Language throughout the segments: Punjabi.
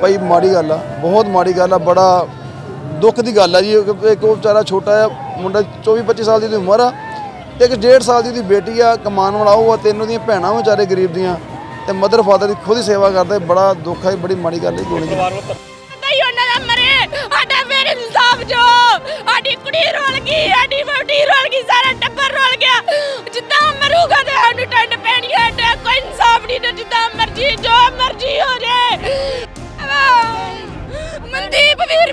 ਭਾਈ ਮਾੜੀ ਗੱਲ ਆ ਬਹੁਤ ਮਾੜੀ ਗੱਲ ਆ ਬੜਾ ਦੁੱਖ ਦੀ ਗੱਲ ਆ ਜੀ। ਇੱਕ ਉਹ ਵਿਚਾਰਾ ਛੋਟਾ ਆ ਮੁੰਡਾ 24 25 ਸਾਲ ਦੀ ਉਮਰ ਆ ਤੇ ਇੱਕ 1.5 ਸਾਲ ਦੀ ਉਹਦੀ ਬੇਟੀ ਆ ਕਮਾਉਣ ਵਾਲਾ ਉਹ ਆ ਤਿੰਨ ਉਹਦੀਆਂ ਭੈਣਾਂ ਵਿਚਾਰੇ ਗਰੀਬ ਦੀਆਂ ਤੇ ਮਦਰ ਫਾਦਰ ਦੀ ਖੁਦ ਹੀ ਸੇਵਾ ਕਰਦੇ ਬੜਾ ਦੁੱਖ ਹੈ ਬੜੀ ਮਾੜੀ ਗੱਲ ਹੈ ਗੋਲੀ ਦੀ ਨਹੀਂ ਉਹਨਾਂ ਦਾ ਮਰੇ ਸਾਡਾ ਫਿਰ ਇਨਸਾਫ ਜੋ। ਸਾਡੀ ਕੁੜੀ ਰੋਲ ਗਈ ਸਾਡੀ ਵਹੁਟੀ ਰੋਲ ਗਈ ਸਾਰਾ ਟੱਬਰ ਰੋਲ ਗਿਆ। ਜਿੱਦਾਂ ਮਰੂਗਾ ਤੇ ਸਾਨੂੰ ਟੰਡ ਪੈਣੀ ਹੈ ਕੋਈ ਇਨਸਾਫ ਨਹੀਂ ਤੇ ਜਿੱਦਾਂ ਮਰਜ਼ੀ ਜੋ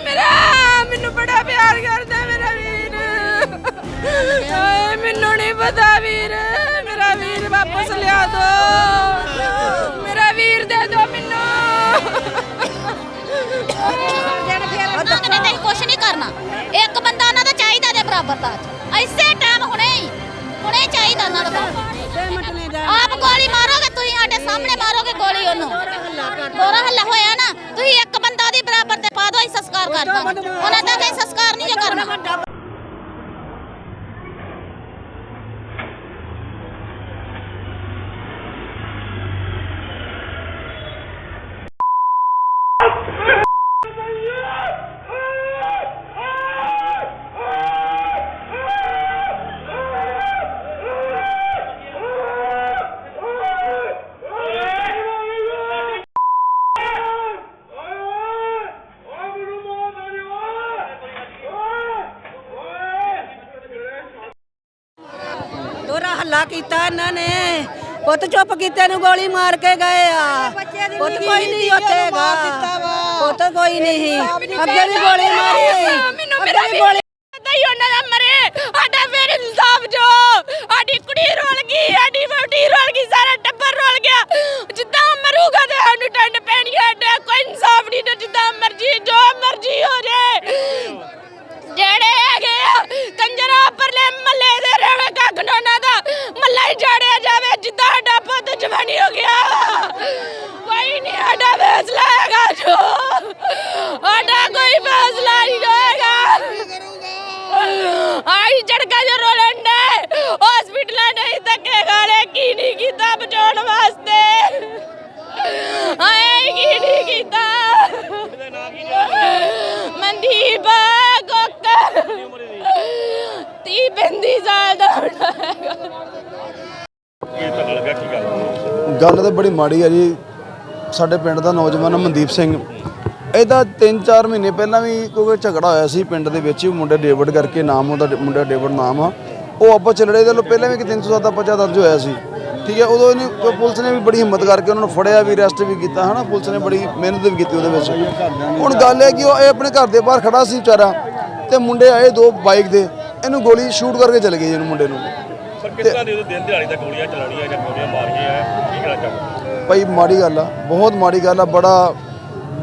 ਮੇਰਾ ਮੈਨੂੰ ਬੜਾ ਪਿਆਰ ਕਰਦਾ ਮੇਰਾ ਵੀਰ। ਹਾਏ ਮੈਨੂੰ ਨਹੀਂ ਪਤਾ ਵੀਰ ਮੇਰਾ ਵੀਰ ਵਾਪਸ ਲਿਆ ਦੋ। ਮੇਰਾ ਵੀਰ ਦੇ ਦੋ ਮੈਨੂੰ। ਮੰਗਣੇ ਤੇ ਕੁਝ ਨਹੀਂ ਕਰਨਾ। ਇੱਕ ਬੰਦਾ ਉਹਨਾਂ ਦਾ ਚਾਹੀਦਾ ਦੇ ਬਰਾਬਰ ਦਾ ਐਸੇ ਟਾਈਮ ਹੁਣੇ ਹੀ ਹੁਣੇ ਚਾਹੀਦਾ ਉਹਨਾਂ ਦਾ। ਆਪ ਗੋਲੀ ਮਾਰੋਗੇ ਤੁਸੀਂ ਸਾਡੇ ਸਾਹਮਣੇ ਮਾਰੋਗੇ ਗੋਲੀ ਉਹਨੂੰ ਦੋਰਾ ਹੱਲਾ ਹੋਇਆ ਨਾ ਤੁਸੀਂ ਇੱਕ ਬੰਦਾ ਦੀ ਬਰਾਬਰ ਤੇ ਪਾ ਦੋ ਅਸੀਂ ਸੰਸਕਾਰ ਕਰ ਦਾਂਗੇ ਉਹਨਾਂ ਦਾ ਕੋਈ ਸੰਸਕਾਰ ਨਹੀਂ ਜੋ ਕਰਨਾ ਦੋਰਾ ਹੱਲਾ ਕੀਤਾ ਇਹਨਾਂ ਨੇ। ਪੁੱਤ ਚੁੱਪ ਕੀਤੇ ਨੂੰ ਗੋਲੀ ਮਾਰ ਕੇ ਗਏ ਆ। ਪੁੱਤ ਕੋਈ ਨਹੀਂ ਉੱਥੇਗਾ ਪੁੱਤ ਕੋਈ ਨਹੀਂ। ਅੱਗੇ ਵੀ ਗੋਲੀ ਮਾਰੀ। ਅੱਗੇ ਵੀ ਗੋਲੀ ਨਹੀਂ ਉਹਨਾਂ ਦਾ ਮਰੇ ਸਾਡਾ ਫਿਰ ਇਨਸਾਫ ਜੋ ਸਾਡੀ ਕੁੜੀ ਰੋਲ ਗਈ ਸਾਡੀ ਵਹੁਟੀ ਰੋਲ ਗਈ ਸਾਰਾ ਟੱਬਰ ਰੋਲ ਗਿਆ ਜਿੱਦਾਂ ਮਰੂਗਾ ਤੇ ਸਾਨੂੰ ਟੰਡ ਪੈਣੀ ਹੈ ਤੇ ਕੋਈ ਇਨਸਾਫ ਨਹੀਂ ਤੇ ਜਿੱਦਾਂ ਮਰਜ਼ੀ ਜੋ ਮਰਜ਼ੀ ਹੋ ਜਾਏ ਜਿਹੜੇ ਹੈਗੇ ਆ ਕੰਜਰਾ ਪਰਲੇ ਮੱਲੇ ਦੇ ਰਵੇ ਗਗਨੋਨਾ ਦਾ ਮੱਲਾ ਹੀ 35 ਸਾਲ ਗੱਲ ਤਾਂ ਬੜੀ ਮਾੜੀ ਆ ਜੀ। ਸਾਡੇ ਪਿੰਡ ਦਾ ਨੌਜਵਾਨ ਮਨਦੀਪ ਸਿੰਘ। ਇਹਦਾ 3-4 ਮਹੀਨੇ ਪਹਿਲਾਂ ਵੀ ਕੋਈ ਝਗੜਾ ਹੋਇਆ ਸੀ ਪਿੰਡ ਦੇ ਵਿੱਚ ਮੁੰਡੇ ਡੇਵਿਡ ਕਰਕੇ ਨਾਮ ਉਹਦਾ ਮੁੰਡਾ ਡੇਵਿਡ ਨਾਮ ਆ। ਉਹ ਆਪਸ ਚਲੜੇ ਦੇ ਲੋ ਪਹਿਲਾਂ ਵੀ ਕਿ 307 ਪਰਚਾ ਦਰਜ ਹੋਇਆ ਸੀ। ਠੀਕ ਹੈ ਉਦੋਂ ਇਹਨੇ ਪੁਲਿਸ ਨੇ ਵੀ ਬੜੀ ਹਿੰਮਤ ਕਰਕੇ ਉਹਨਾਂ ਨੂੰ ਫੜਿਆ ਵੀ ਅਰੈਸਟ ਵੀ ਕੀਤਾ ਹਨਾ? ਪੁਲਿਸ ਨੇ ਬੜੀ ਮਿਹਨਤ ਵੀ ਕੀਤੀ ਉਹਦੇ ਵਿੱਚ। ਹੁਣ ਗੱਲ ਹੈ ਕਿ ਉਹ ਇਹ ਆਪਣੇ ਘਰ ਦੇ ਬਾਹਰ ਖੜਾ ਸੀ ਵਿਚਾਰਾ। ਤੇ ਮੁੰਡੇ ਆਏ ਦੋ ਬਾਈਕ ਦੇ। ਇਹਨੂੰ ਗੋਲੀ ਸ਼ੂਟ ਕਰਕੇ ਚਲੇ ਗਏ ਇਹਨੂੰ ਮੁੰਡੇ ਨੂੰ। ਸਰ ਕਿਸ ਤਰ੍ਹਾਂ ਦੀ ਉਹਦੇ ਦਿਨ ਦਿਹਾੜੀ ਦਾ ਗੋਲੀਆਂ ਚਲਾਉਣੀਆਂ ਜਾਂ ਗੋਲੀਆਂ ਮਾਰਨੀਆਂ ਹੈ ਕੀ ਕਹਿਣਾ ਚਾਹੋਗੇ? ਭਾਈ ਮਾੜੀ ਗੱਲ ਆ ਬਹੁਤ ਮਾੜੀ ਗੱਲ ਆ ਬੜਾ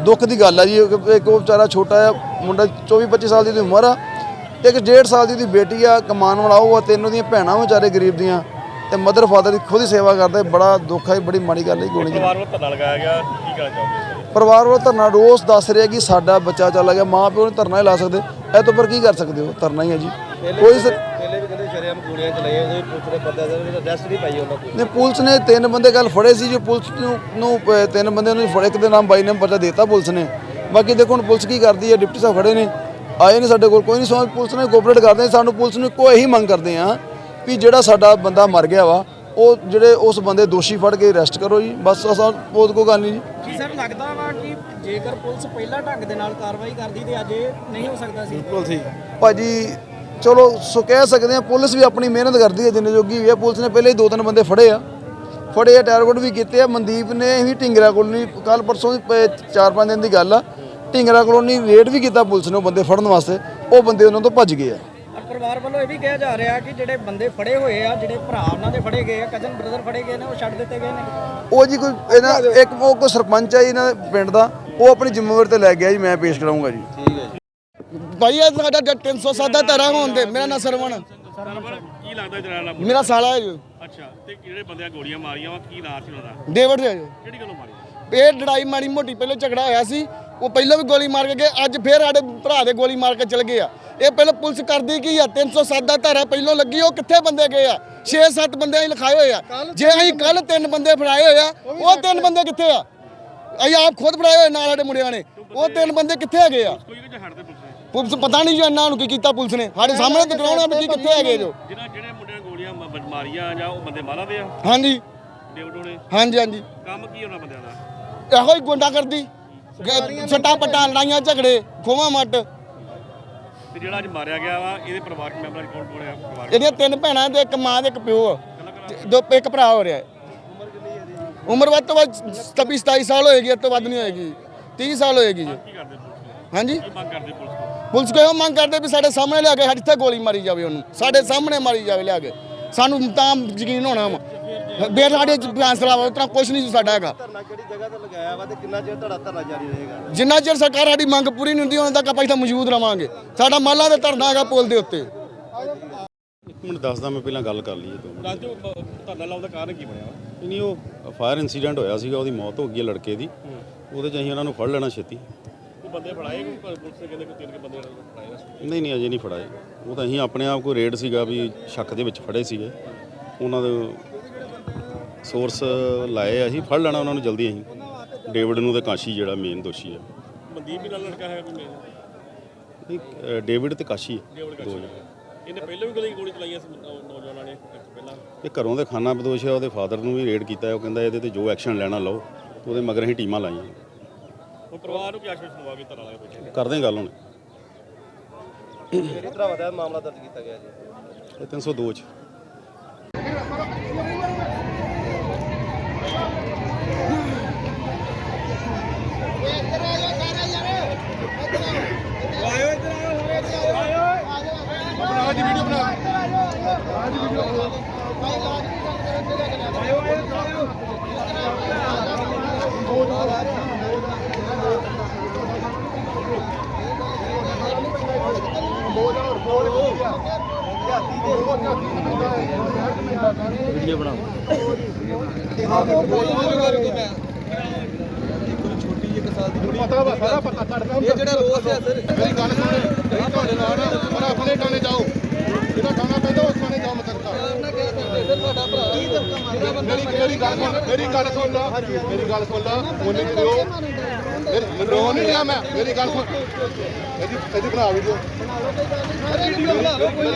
ਦੁੱਖ ਦੀ ਗੱਲ ਆ ਜੀ। ਇੱਕ ਉਹ ਵਿਚਾਰਾ ਛੋਟਾ ਆ ਮੁੰਡਾ 24 25 ਸਾਲ ਦੀ ਉਮਰ ਆ ਤੇ ਇੱਕ 1.5 ਸਾਲ ਦੀ ਉਹਦੀ ਬੇਟੀ ਆ ਕਮਾਉਣ ਵਾਲਾ ਉਹ ਆ ਤਿੰਨ ਉਹਦੀਆਂ ਭੈਣਾਂ ਵਿਚਾਰੇ ਗਰੀਬ ਦੀਆਂ ਤੇ ਮਦਰ ਫਾਦਰ ਦੀ ਖੁਦ ਹੀ ਸੇਵਾ ਕਰਦੇ ਬੜਾ ਦੁੱਖ ਹੈ ਬੜੀ ਮਾੜੀ ਗੱਲ ਹੈ ਗੋਲੀ ਪਰਿਵਾਰ ਵੱਲੋਂ ਧਰਨਾ ਲਗਾਇਆ ਗਿਆ ਕੀ ਕਹਿਣਾ ਚਾਹੋਗੇ? ਪਰਿਵਾਰ ਵੱਲੋਂ ਧਰਨਾ ਰੋਸ ਦੱਸ ਰਿਹਾ ਕਿ ਸਾਡਾ ਬੱਚਾ ਚਲਾ ਗਿਆ ਮਾਂ ਪਿਓ ਨੇ ਧਰਨਾ ਹੀ ਲਾ ਸਕਦੇ। ਇਹ ਤੋਂ ਪਰ ਕੀ ਕਰ ਸਕਦੇ ਹੋ? ਧਰਨਾ ਹੀ ਹੈ ਜੀ। ਕੋਈ ਸ- ਪਹਿਲੇ ਵੀ ਕਹਿੰਦੇ ਸ਼ਰੇਆਮ ਗੋਲੀਆਂ ਚਲਾਈਆਂ ਉਹਦੇ ਪੁੱਛ ਰਹੇ ਪਤਾ ਸਰ ਅਰੈਸਟ ਨਹੀਂ ਪਾਈ ਉਹਨਾਂ ਕੋਲ। ਨੇ ਪੁਲਿਸ ਨੇ ਤਿੰਨ ਬੰਦੇ ਕੱਲ ਫੜੇ ਸੀ ਜੋ ਪੁਲਿਸ ਨੂੰ ਨੂੰ ਅਹ, ਤਿੰਨ ਬੰਦਿਆਂ ਨੂੰ ਫੜੇ ਇੱਕ ਦੇ ਨਾਮ ਬਾਈ ਨੇ ਪਤਾ ਦਿੱਤਾ ਪੁਲਿਸ ਨੇ। ਬਾਕੀ ਦੇਖੋ ਹੁਣ ਪੁਲਿਸ ਕੀ ਕਰਦੀ ਹੈ ਡਿਪਟੀ ਸਾਹਿਬ ਖੜੇ ਨੇ। ਆਏ ਨੇ ਸਾਡੇ ਕੋਲ ਕੋਈ ਨਹੀਂ ਸੋ ਪੁਲਿਸ ਨੇ ਕੋਆਪਰੇਟ ਕਰਦੇ ਸਾਨੂੰ ਪੁਲਿਸ ਨੂੰ ਕੋਈ ਇਹੀ ਮੰਗ ਕਰਦੇ ਆ ਵੀ ਜਿਹੜਾ ਸਾਡਾ ਬੰਦਾ ਮਰ ਗਿਆ ਵਾ ਉਹ ਜਿਹੜੇ ਉਸ ਬੰਦੇ ਦੋਸ਼ੀ ਫੜ ਕੇ ਅਰੈਸਟ ਕਰੋ ਜੀ। ਬਸ ਅਸਾਂ ਬਹੁਤ ਕੋਈ ਗੱਲ ਨਹੀਂ ਜੀ। ਕੀ ਸਰ ਲੱਗਦਾ ਵਾ ਕਿ ਜੇਕਰ ਪੁਲਿਸ ਪਹਿਲਾਂ ਢੰਗ ਦੇ ਨਾਲ ਕਾਰਵਾਈ ਕਰਦੀ ਤੇ ਅੱਜ ਇਹ ਨਹੀਂ ਹੋ ਸਕਦਾ ਸੀ। ਭਾਜੀ ਚਲੋ ਸੋ ਕਹਿ ਸਕਦੇ ਆ ਪੁਲਿਸ ਵੀ ਆਪਣੀ ਮਿਹਨਤ ਕਰਦੀ ਹੈ ਜਿੰਨੇ ਜੋਗੀ ਵੀ ਆ ਪੁਲਿਸ ਨੇ ਪਹਿਲੇ ਹੀ ਦੋ ਤਿੰਨ ਬੰਦੇ ਫੜੇ ਆ। ਫੜੇ ਆ ਟਾਰਗੇਟ ਵੀ ਕੀਤੇ ਆ। ਮਨਦੀਪ ਨੇ ਵੀ ਢਿੰਗਰਾ ਕਲੋਨੀ ਕੱਲ ਪਰਸੋਂ ਦੀ ਚਾਰ ਪੰਜ ਦਿਨ ਦੀ ਗੱਲ ਆ। ਢਿੰਗਰਾ ਕਲੋਨੀ ਰੇਡ ਵੀ ਕੀਤਾ ਪੁਲਿਸ ਨੇ ਉਹ ਬੰਦੇ ਫੜਨ ਵਾਸਤੇ। ਉਹ ਬੰਦੇ ਉਹਨਾਂ ਤੋਂ ਭੱਜ ਗਏ ਆ। ਪਰ ਪਰਿਵਾਰ ਵੱਲੋਂ ਇਹ ਵੀ ਕਿਹਾ ਜਾ ਰਿਹਾ ਕਿ ਜਿਹੜੇ ਬੰਦੇ ਫੜੇ ਹੋਏ ਆ ਜਿਹੜੇ ਭਰਾ ਉਹਨਾਂ ਦੇ ਫੜੇ ਗਏ ਆ ਕਜ਼ਨ ਬ੍ਰਦਰ ਫੜੇ ਗਏ ਨੇ ਉਹ ਛੱਡ ਦਿੱਤੇ ਗਏ ਨੇ। ਉਹ ਜੀ ਕੋਈ ਇਹਨਾਂ ਇੱਕ ਉਹ ਕੋਈ ਸਰਪੰਚ ਆ ਜੀ ਇਹਨਾਂ ਦੇ ਪਿੰਡ ਦਾ ਉਹ ਆਪਣੀ ਜ਼ਿੰਮੇਵਾਰੀ ਤੇ ਲੈ ਗਿਆ ਜੀ ਮੈਂ ਪੇਸ਼ ਕਰਾਉਂਗਾ ਜੀ। ਭਾਈ ਇਹ ਸਾਡਾ 307 ਦਾ ਧਾਰਾ ਹੋਣ ਦੇ ਮੇਰਾ ਨਾਂ ਸਰਵਣ। ਕੀ ਲੱਗਦਾ ਮੇਰਾ ਸਾਲਾ ਹੈ ਜੀ। ਅੱਛਾ ਤੇ ਜਿਹੜੇ ਬੰਦਿਆਂ ਗੋਲੀਆਂ ਮਾਰੀਆਂ ਵਾ ਕੀ ਨਾਂ ਸੀ ਉਹਨਾਂ ਦਾ? ਹੈ ਜੀ। ਕਿਹੜੀ ਗੱਲੋਂ ਮਾਰੀ? ਇਹ ਲੜਾਈ ਮਾੜੀ ਮੋਟੀ ਪਹਿਲਾਂ ਝਗੜਾ ਹੋਇਆ ਸੀ ਉਹ ਪਹਿਲਾਂ ਵੀ ਗੋਲੀ ਮਾਰ ਕੇ ਗਏ ਅੱਜ ਫੇਰ ਸਾਡੇ ਭਰਾ ਦੇ ਗੋਲੀ ਮਾਰ ਕੇ ਚਲ ਗਏ ਆ। ਇਹ ਪਹਿਲਾਂ ਪੁਲਿਸ ਕਰਦੀ ਕੀ ਆ 307 ਦਾ ਧਾਰਾ ਪਹਿਲਾਂ ਲੱਗੀ ਉਹ ਕਿੱਥੇ ਬੰਦੇ ਗਏ ਆ? 6-7 ਬੰਦੇ ਅਸੀਂ ਲਿਖਾਏ ਹੋਏ ਆ। ਜੇ ਅਸੀਂ ਕੱਲ ਤਿੰਨ ਬੰਦੇ ਫੜਾਏ ਹੋਏ ਆ ਉਹ ਤਿੰਨ ਬੰਦੇ ਕਿੱਥੇ ਆ? ਅਸੀਂ ਆਪ ਖੁਦ ਫੜਾਏ ਹੋਏ ਨਾਲ ਸਾਡੇ ਮੁੰਡਿਆਂ ਨੇ ਉਹ ਤਿੰਨ ਬੰਦੇ ਕਿੱਥੇ ਹੈਗੇ ਆ? ਕੋਈ ਕਿ ਹੱਟ ਦੇ ਪੁਲਿਸ ਨੇ? ਪੁਲਿਸ ਪਤਾ ਨਹੀਂ ਜੋ ਇਹਨਾਂ ਨੂੰ ਕੀ ਕੀਤਾ ਪੁਲਿਸ ਨੇ। ਸਾਡੇ ਸਾਹਮਣੇ ਦਿਖਾਉਣਾ ਵੀ ਕੀ ਕਿੱਥੇ ਹੈਗੇ ਜੋ। ਜਿਹੜਾ ਜਿਹੜੇ ਮੁੰਡਿਆਂ ਨੇ ਗੋਲੀਆਂ ਮ- ਮਾਰੀਆਂ ਜਾਂ ਉਹ ਬੰਦੇ ਮਾਰਾਂ ਦੇ ਆ? ਹਾਂਜੀ। ਡੇਵਡੋ ਨੇ ਹਾਂਜੀ ਹਾਂਜੀ। ਕੰਮ ਕੀ ਉਹਨਾਂ ਬੰਦਿਆਂ ਦਾ? ਇਹੋ ਹੀ ਗੁੰਡਾ ਕਰਦੀ ਸੱਟਾ ਪੱਟਾ ਲੜਾਈਆਂ ਝਗੜੇ ਖੋਵਾ ਮੱਟ। ਤੇ ਜਿਹੜਾ ਅੱਜ ਮਾਰਿਆ ਗਿਆ ਵਾ ਇਹਦੇ ਪਰਿਵਾਰਕ ਮੈਂਬਰਾਂ 'ਚ ਕੌਣ ਕੌਣ ਹੈ ਪਰਿਵਾਰ ਇਹਦੀਆਂ ਤਿੰਨ ਭੈਣਾਂ ਤੇ ਇੱਕ ਮਾਂ ਤੇ ਇੱਕ ਪਿਓ ਆ। ਤੇ ਦੋ ਇੱਕ ਭਰਾ ਹੋ ਰਿਹਾ ਹੈ। ਉਮਰ ਵੱਧ ਤੋਂ ਵੱਧ 26 27 ਸਾਲ ਹੋਏਗੀ ਇਸ ਤੋਂ ਵੱਧ ਨਹੀਂ ਹੋਏਗੀ। 30 ਸਾਲ ਹੋਏਗੀ ਜੀ। ਕੀ ਕਰਦੇ ਪੁਲਿਸ ਤੋਂ ਹਾਂਜੀ। ਕੀ ਮੰਗ ਕਰਦੇ ਪੁਲਿਸ ਤੋਂ ਪੁਲਿਸ ਕੋਲ ਮੰਗ ਕਰਦੇ ਵੀ ਸਾਡੇ ਸਾਹਮਣੇ ਲਿਆ ਕੇ ਸਾਡੇ ਇੱਥੇ ਗੋਲੀ ਮਾਰੀ ਜਾਵੇ ਉਹਨੂੰ। ਸਾਡੇ ਸਾਹਮਣੇ ਮਾਰੀ ਜਾਵੇ ਲਿਆ ਕੇ। ਸਾਨੂੰ ਤਾਂ ਯਕੀਨ ਹੋਣਾ ਵਾ। ਬੇਰ ਸਾਡੇ ਚ ਫੈਸਲਾ ਵਾ ਉਤਨਾ ਕੁਝ ਨਹੀਂ ਸਾਡਾ ਹੈਗਾ। ਧਰਨਾ ਕਿਹੜੀ ਜਗ੍ਹਾ ਤੇ ਲਗਾਇਆ ਵਾ ਤੇ ਕਿੰਨਾ ਚਿਰ ਤੁਹਾਡਾ ਧਰਨਾ ਜਾਰੀ ਰਹੇਗਾ? ਜਿੰਨਾ ਚਿਰ ਸਰਕਾਰ ਸਾਡੀ ਮੰਗ ਪੂਰੀ ਨਹੀਂ ਹੁੰਦੀ ਉਹਨਾਂ ਤੱਕ ਆਪਾਂ ਇੱਥੇ ਮੌਜੂਦ ਰਵਾਂਗੇ। ਸਾਡਾ ਮਾਲਾ ਦੇ ਧਰਨਾ ਹੈਗਾ ਪੁਲ ਦੇ ਉੱਤੇ। ਇੱਕ ਮਿੰਟ ਦੱਸਦਾ ਮੈਂ ਪਹਿਲਾਂ ਗੱਲ ਕਰ ਲਈਏ ਦੋ ਮਿੰਟ। ਦੱਸ ਦਿਓ ਬ- ਧਰਨਾ ਲਾਉਣ ਦਾ ਕਾਰਨ ਕੀ ਬਣਿਆ ਵਾ? ਨਹੀਂ ਉਹ ਫਾਇਰ ਇਨਸੀਡੈਂਟ ਹੋਇਆ ਸੀਗਾ ਉਹਦੀ ਮੌਤ ਹੋ ਗਈ ਲੜਕੇ ਦੀ। ਉਹਦੇ ਚ ਅਸੀਂ ਉਹਨਾਂ ਨੂੰ ਫੜ ਲੈਣਾ ਛੇਤੀ। ਬੰਦੇ ਫੜਾਏ ਕੋਈ ਪਰ ਪੁਲਿਸ ਨੇ ਕਹਿੰਦੇ ਕੋਈ ਤਿੰਨ ਕੇ ਬੰਦੇ ਫੜਾਏ ਨੇ? ਨਹੀਂ ਨਹੀਂ ਅਜੇ ਨਹੀਂ ਫੜਾਏ। ਉਹ ਤਾਂ ਅਸੀਂ ਆਪਣੇ ਆਪ ਕੋਈ ਰੇਡ ਸੀਗਾ ਵੀ ਸ਼ੱਕ ਦੇ ਵਿੱਚ ਫੜੇ ਸੀਗੇ। ਉਹਨਾਂ ਦੇ ਸੋਰਸ ਲਾਏ ਆ ਅਸੀਂ ਫੜ ਲੈਣਾ ਉਹਨਾਂ ਨੂੰ ਜਲਦੀ ਅਸੀਂ। ਡੇਵਿਡ ਨੂੰ ਤੇ ਕਾਸ਼ੀ ਜਿਹੜਾ ਮੇਨ ਦੋਸ਼ੀ ਹੈ ਮਨਦੀਪ ਵੀ ਨਾਲ ਲੜਕਾ ਹੈਗਾ ਕੋਈ ਮੇਨ ਨਹੀਂ, ਅ, ਡੇਵਿਡ ਤੇ ਕਾਸ਼ੀ ਹੈ ਡੇਵਿਡ ਕਾਸ਼ੀ। ਇਹਨੇ ਪਹਿਲਾਂ ਵੀ ਗੋਲੀ ਗੋਲੀ ਚਲਾਈਆਂ ਸੀ ਨੌ- ਨੌਜਵਾਨਾਂ ਨੇ ਇੱਕ ਪਹਿਲਾਂ। ਇਹ ਘਰੋਂ ਦੇ ਖਾਨਾ ਬਦੋਸ਼ ਹੈ ਉਹਦੇ ਫਾਦਰ ਨੂੰ ਵੀ ਰੇਡ ਕੀਤਾ ਹੈ ਉਹ ਕਹਿੰਦਾ ਇਹਦੇ ਤੇ ਜੋ ਐਕਸ਼ਨ ਲੈਣਾ ਲਓ ਉਹਦੇ ਮਗਰ ਅਸੀਂ ਟੀਮਾਂ ਲਾਈਆਂ। ਉਹ ਪਰਿਵਾਰ ਨੂੰ ਕੀ ਆਸ਼ਵਾਸਨ ਦਵਾਗੇ ਧਰਨਾ ਲਾਇਆ ਬੈਠੇ ਕਰਦੇ ਹਾਂ ਗੱਲ ਹੁਣ। ਕਿਹੜੀ ਤਰ੍ਹਾਂ ਵਧਿਆ ਮਾਮਲਾ ਦਰਜ ਕੀਤਾ ਗਿਆ ਜੀ? ਇਹ 302 ਚ। ਇਹ ਜਿਹੜਾ ਰੋਸ ਹੈ ਸਰ। ਮੇਰੀ ਗੱਲ ਸੁਣ ਨਹੀਂ ਤੁਹਾਡੇ ਨਾਲ ਨਾ ਪਰ ਆਪਣੇ ਥਾਣੇ ਜਾਓ। ਜਿਹੜਾ ਥਾਣਾ ਪੈਂਦਾ ਉਸ ਥਾਣੇ ਜਾਓ ਮਤਲਬ ਮੇਰੀ ਮੇਰੀ ਗੱਲ ਸੁਣ ਮੇਰੀ ਗੱਲ ਸੁਣ ਲਾ ਮੇਰੀ ਗੱਲ ਸੁਣ ਲਾ ਉਹਨੇ ਦਿਓ। ਮੇਰੀ ਰੋ ਨਹੀਂ ਰਿਹਾ ਮੈਂ ਮੇਰੀ ਗੱਲ ਸੁਣ। ਇਹਦੀ ਇਹਦੀ ਬਣਾ ਵੀਡੀਓ। ਵੀਡੀਓ ਬਣਾ ਲਓ ਕੋਈ।